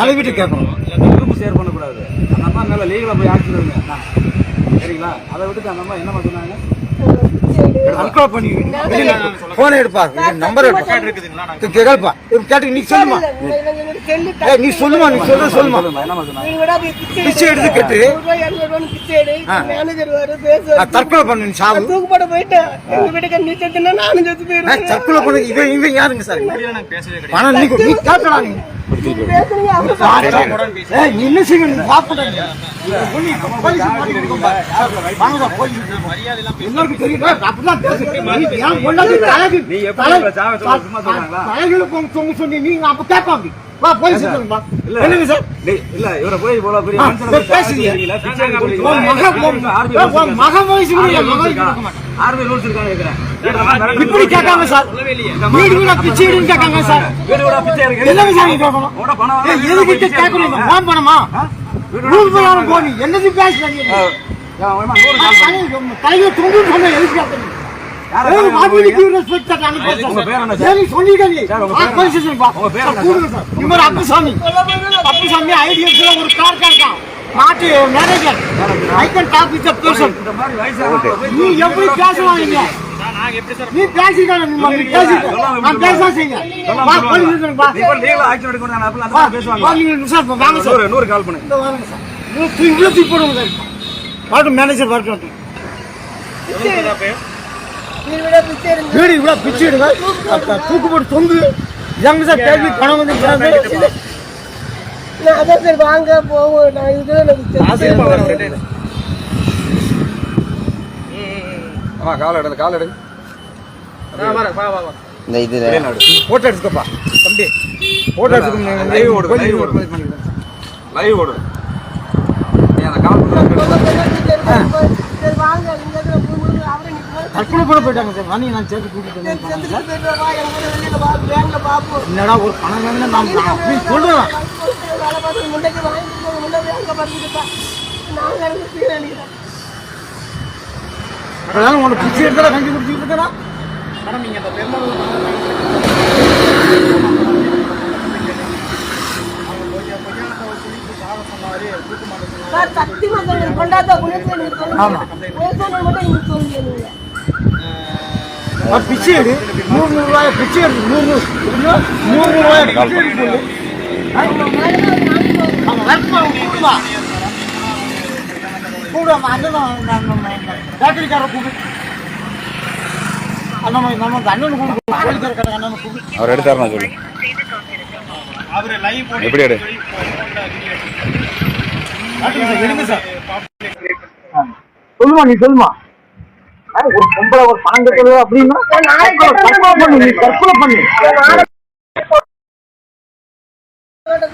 தலைவிட்டு கேட்கணும். Group share பண்ணக்கூடாது. அந்த அம்மா மேல லீகலா போய் ஆக்ஷன் எடுங்க சரிங்களா? அதை விட்டுட்டு அந்த அம்மா என்னமா சொன்னாங்க? அன்கோல் பண்ணி போனை எடுப்பா. நம்பர் எடுப்பா. கேட்பா கேட்டு நீ சொல்லுமா? நீ சொல்லுமா? நீ சொல்ற சொல்லுமா பிச்சை எடுத்து கேட்டு. தற்கொலை பண்ணு சாவு. தூக்குப்பட போயிட்டேன். எங்க வீட்டுக்கு நீ செத்துனா நானும் செத்து போயிருவேன். நான் தற்கொலை பண்ணு இவன் இவன் யாருங்க சார்? பணம் நீ கொடு. நீ. கேட்கலாம் பேசுறீங்க நீங்க அப்ப கேட்பாங்க வா போலீஸ் இல்ல சார் இல்ல இவரை போய் பெரிய மகன் மகன் வயசு மகன் ஆர்மி ரூல்ஸ். கேட்டா மிரட்டல் இப்படி சார். வீடு வீடா பிச்சை கேட்காங்க வீடு வீடா பிச்சை. எல்லாமே கேட்கணும்? கேட்கணும். ஃபோன் பண்ணுமா? போனி என்னது பேசுறீங்க தொங்கு சொன்ன எதுக்கு கேட்கணும்? அப்புசாமி. அப்புசாமி ல ஒரு clerk ah talk with the person. இந்த மாதிரி வயசானவங்க போய் நீ எப்படி பேசலாம் நீங்க? நீ பேசிட்டானே, நீ நீ பேசிட்ட. நான் பேச செய்யுங்க. வா, சொல்லுவாங்க. police station பா. நீ போய் legal action எடுக்கணும், நான் அப்பலாம் அந்த வா, மாதிரி பேசுவாங்க. வா, நீங்க சார், வாங்க சார். நூறு, நூறு கால் பண்ணு. இந்த வாருங்க சார். இவ்வளவு தூக்கி- இவ்வளவு தூக்கி போடுங்க சார். வரட்டும், manager வரட்டும். நீ விட பிச்சு எடுங்க தூக்கு போட்டு தொங்கு எங்க சார் கேள்வி பணம் வந்து. நான் அதான் சரி வாங்க போவோம் நான் இதுல எனக்கு ஆமா, கால் எடு, கால் எடு. இந்த இதுல. போட்டோ எடுத்துக்கப்பா. தம்பி போட்டோ எடுத்துக்கணும் லைவ் ஓடு, லைவ் ஓடு. லைவ் ஓடு. தற்கொலை பண்ண போயிட்டாங்க சார். மணி நான் சேர்த்து கூட்டிட்டு என்னடா ஒரு பணம் வேணும் நான் பார்த்து முன்னைக்கு வாங்கிட்டு முன்னே பேங்க்ல பார்த்துக்கிட்டா நாங்க எனக்கு கீழே அடிக்கிறேன் அதனால உனக்கு பிச்சை எடுத்தா கஞ்சி குடிச்சிட்டு இருக்கா சார் சத்தியமா சொல்லுங்க கொண்டாந்த குணத்தை நீங்க சொல்லுங்க ஆமா. பேசணும் மட்டும் நீங்க சொல்லுங்க நீங்க நான் பிச்சை எடு. நூறு நூறு ரூபாய் பிச்சை எடுத்து நூறு நூறு நூறு நூறு ரூபாய் பிச்சை எடுத்து அவன் அண்ணன் பேக்கரிக்காரரை கூப்பிடு. அண்ணன் நம்ம- நம்ம அந்த அண்ணனை கூப்பிடு, போலீஸ்காரர் அண்ணனை கூப்பிடு. அவர் எடுத்தாரு நான் சொல்லு எப்படி எடு. சொல்லுமா நீ சொல்லுமா ஒரு பொம்பளை ஒரு பணம் கட்டல அப்படின்னா தற்கொலை பண்ணு நீ தற்கொலை பண்ணு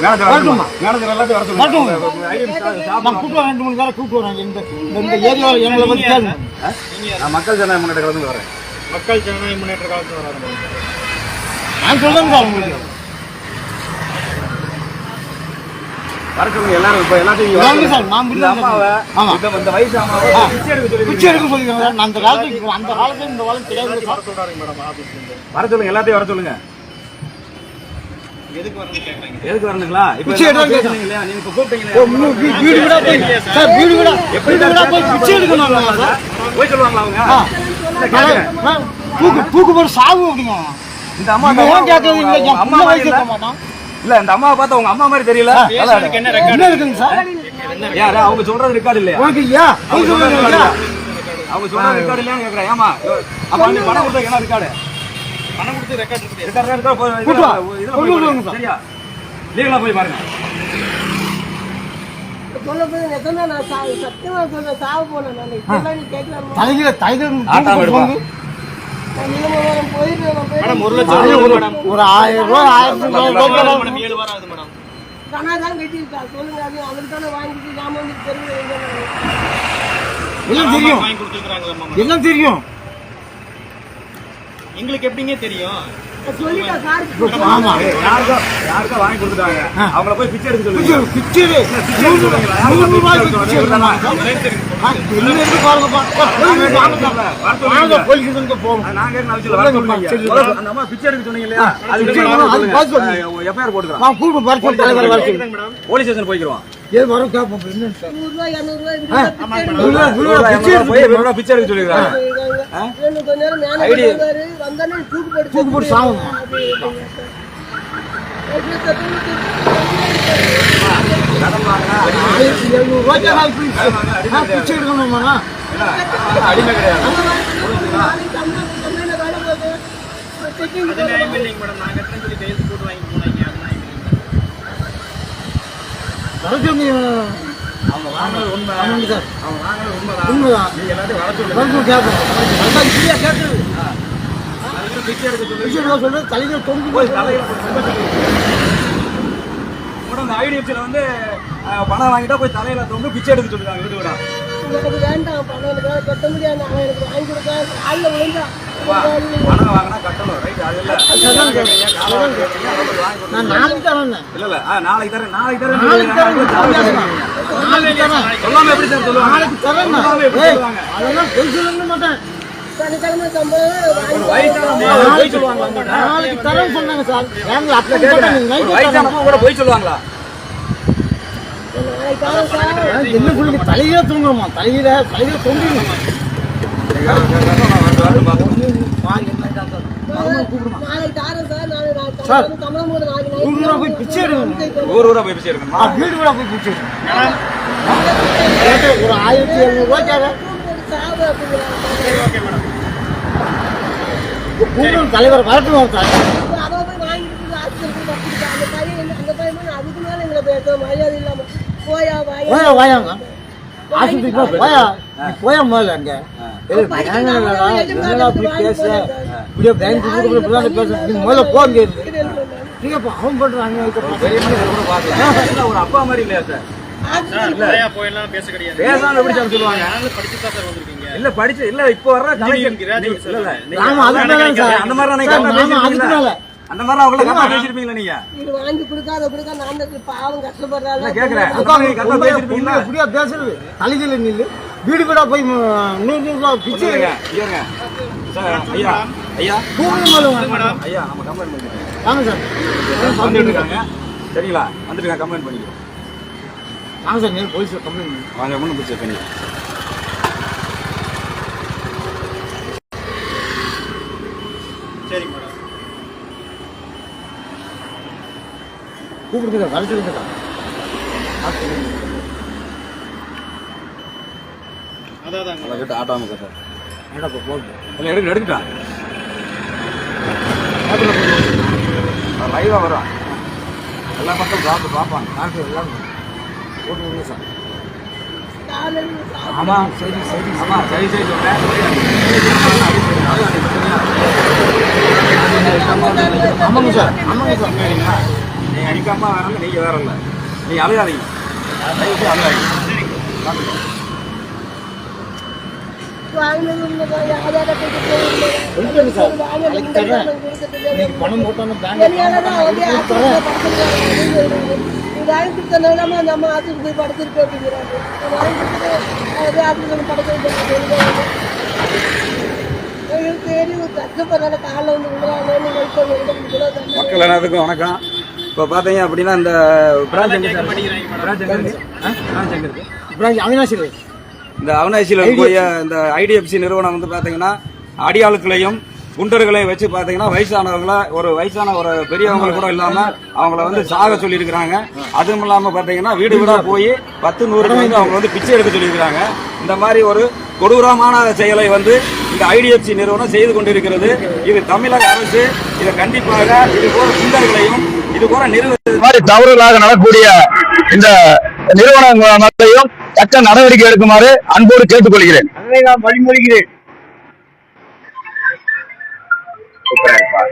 வர. ஐடி ஸ்டாஃப் நான் கூட்டு வரேன் மக்கள் ஜனநாயக முன்னேற்ற கலந்து வரேன். நான் சொல்றேன் சார் உங்களுக்கு. வர சொல்லுங்க எல்லாரும் இப்ப எல்லாத்தையும் வர சார், நான் அம்மாவை. இந்த- வயசு அம்மாவை. பிச்சை எடுக்க சொல்லி பிச்சை எடுக்க நான் அந்த காலத்துக்கு அந்த காலத்துல இந்த காலம் தெரியாது சார். வர சொல்லுங்க எல்லாத்தையும் வர சொல்லுங்க. எதுக்கு வரணுங்களா? இப்ப இல்லையா? நீங்க இப்ப வீடு வீடா போய் சார் வீடு வீடா வீடு வீடா போய் பிச்சை எடுக்கணும் சார்? போய் சொல்லுவாங்களா அவங்க? தூக்கு தூக்கு போட்டு சாவு அப்படிங்க. இந்த அம்மா கேட்கறது இல்லை அம்மா வயசு மாட்டான். இல்ல இந்த அம்மாவை பார்த்தா உங்க அம்மா மாதிரி தெரியல. என்ன இருக்குங்க சார்? யாரு அவங்க சொல்றது ரெக்கார்டு இல்லையா? உனக்கு போய் சொல்லுங்க இல்லையா? அவங்க சொல்றது ரெக்கார்டு இல்லையான்னு கேக்குறேன். ஏமா அப்ப நீ பணம் கொடுத்தா என்ன ரெக்கார்டு பணம் கொடுத்து ரெக்கார்டு. சார். சரியா? லீகலா போய் பாருங்க. ஒரு ஆயிரம் ரூபாய் ஆயிரத்தி ரூபாய் கனா தான் கட்டியிருக்கா. சொல்லுங்க அது அவருக்கு தானே வாங்கிட்டு ஜாமான் எங்க எல்லாம் தெரியும். வாங்கி கொடுத்துருக்காங்க மாமா எல்லாம் தெரியும். எங்களுக்கு எப்படிங்க தெரியும்? அவங்கள போய் பிச்சை எடுக்க சொல்லுங்க. பிச்சை போலீஸ் ஸ்டேஷன் போய்க்கிறோம் ஏன் வரோம் கேட்போம், பிச்சை எடுக்க சொல்லிருக்காங்க வந்தானே தூக்கு போட்டு தூக்கு போட்டு சாவுங்க. ஆயிரத்தி எழுநூறு ரூபாய்க்கு நான் பிச்சை- எடுக்கணுமாண்ணா? அடிமை கிடையாது அவங்க வாங்கினது உண்மை ஆமாங்க சார். அவங்க வாங்கினது உண்மைதான் உண்மைதான். நீங்க எல்லாத்தையும் வர சொல்லி கேட்போம். கேட்கறது? பிச்சை எடுக்க சொல்லி பிச்சை எடுக்க சொல்லு, தலையில தொங்கு. கூட இந்த ஐடிஎஃப்சியில் வந்து பணம் வாங்கிட்டா போய் தலையில தொங்க பிச்சை எடுக்க சொல்லிருக்காங்க வீடு எனக்கு வேண்டாம் பணம் எனக்கு கட்ட முடியாது. அவன் எனக்கு வாங்கி கொடுக்க காலில் விழுந்தா. வா, பணம் வாங்கினா கட்டணும். ரைட் அது இல்ல. நான் நாளைக்கு தரேன் இல்ல இல்ல. ஆ, நாளைக்கு தரேன் நாளைக்கு தரேன். நாளைக்கு தரேன். நாளைக்கு தரேன். சொல்லாம எப்படி சார் சொல்லுவாங்க? நாளைக்கு தரேன். அதெல்லாம் சொல்ல மாட்டேன். சனிக்கிழமை. நாளைக்கு தரேன் சொன்னாங்க சார் ஏங்க அப்ப கேட்கிறேன். நீங்க ஒரு நைட்டு வயசான தரேன். அம்மா கூட போய் சொல்லுவாங்களா என்ன சொல்லுங்க தலையில தூங்குறோமா தலையில தலையில ஒரு ஆயிரத்தி எழுநூறு ரூபாய்க்காக கூப்பிடும் தலைவர் வரட்டும் போயா வாயாங்க. ஆஸ்பத்திரிக்கு போயா. நீ போயா முதல்ல அங்க. என்னடா இப்படி பேச இப்படியே பேங்க் பேச முதல்ல போ அங்க இருந்து நீங்க இப்ப அவன் பண்றாங்க இல்ல, ஒரு அப்பா மாதிரி இல்லையா சார்? பேசாம எப்படி சார் சொல்லுவாங்க? இல்ல படிச்சு இல்ல இப்போ வர்ற அந்த மாதிரி அந்த மாதிரி அவங்கள கரெக்டா பேசிருப்பீங்களா நீங்க? வாங்கி கொடுக்காத கொடுக்க நான் பாவம் கஷ்டப்படுறாங்க. நான் கேக்குறேன். இப்படியா பேசுறது? தலையில நில்லு. வீடு வீடா போய் நூறு நூறு ரூபா பிச்சை ஐயா ஐயா. வாங்க. ஐயா நம்ம கம்ப்ளைண்ட் பண்ணிக்கிறோம். வாங்க சார். வந்துட்டு இருக்காங்க. சரிங்களா? வந்துட்டு கம்ப்ளைண்ட் பண்ணிக்கிறோம். வாங்க சார் போலீஸ் கம்ப்ளைண்ட். வாங்க ஒன்றும் பிரச்சனை பண்ணிக்கிறோம் கூப்பிடுங்க வர சொல்லுங்க அதை கிட்ட ஆட்டாம சார். ஏடா போகுது? இல்லை எடுக்க எடுத்துட்டான் லைவாக வரும் எல்லா மக்களும் பார்த்து பார்ப்பாங்க டாக்டர் எல்லாம் போட்டு விடுங்க சார். சாப்பிட்டு ஆமாம் சரி சரி ஆமா சரி சரி சொல்றேன் ஆமாங்க சார் ஆமாங்க சார் நீ அடிக்காம வரல நீங்க வேற இல்ல இல்லை, ஆதாரத்தை பணம் நீ வாங்கி கொடுத்தனால போய் அப்படிங்கிறாங்க. வாங்கி வைக்கிறாங்க. எனக்கு தெரியும், கஷ்டப்படுறாங்க. காலைல வந்து விழுறாங்கன்னு வைக்கோ, எழுபது கிலோ தண்ணி. மக்கள் எல்லாத்துக்கும் வணக்கம். இப்போ பார்த்தீங்க அப்படின்னா இந்த இருக்கு பிரான்ச் அவினாசியில் இந்த அவனாசியில் இருக்கக்கூடிய இந்த ஐடிஎஃப்சி நிறுவனம் வந்து பார்த்தீங்கன்னா அடியாளுக்களையும் குண்டர்களையும் வச்சு பார்த்தீங்கன்னா வயசானவங்கள ஒரு வயசான ஒரு பெரியவங்க கூட இல்லாம அவங்கள வந்து சாக சொல்லியிருக்கிறாங்க. அதுவும் இல்லாம பார்த்தீங்கன்னா வீடு வீடா போய் பத்து நூறு வந்து அவங்க வந்து பிச்சை எடுக்க சொல்லியிருக்கிறாங்க. இந்த மாதிரி ஒரு கொடூரமான செயலை வந்து இந்த ஐடிஎஃப்சி நிறுவனம் செய்து கொண்டிருக்கிறது. இது தமிழக அரசு இதை கண்டிப்பாக இது போல குண்டர்களையும் இது போல நிறுவ இந்த மாதிரி தவறுகளாக நடக்கக்கூடிய இந்த நிறுவனங்களையும் தக்க நடவடிக்கை எடுக்குமாறு அன்போடு கேட்டுக்கொள்கிறேன். அதை நான் வழிமொழிகிறேன் சூப்பரா இருப்பா.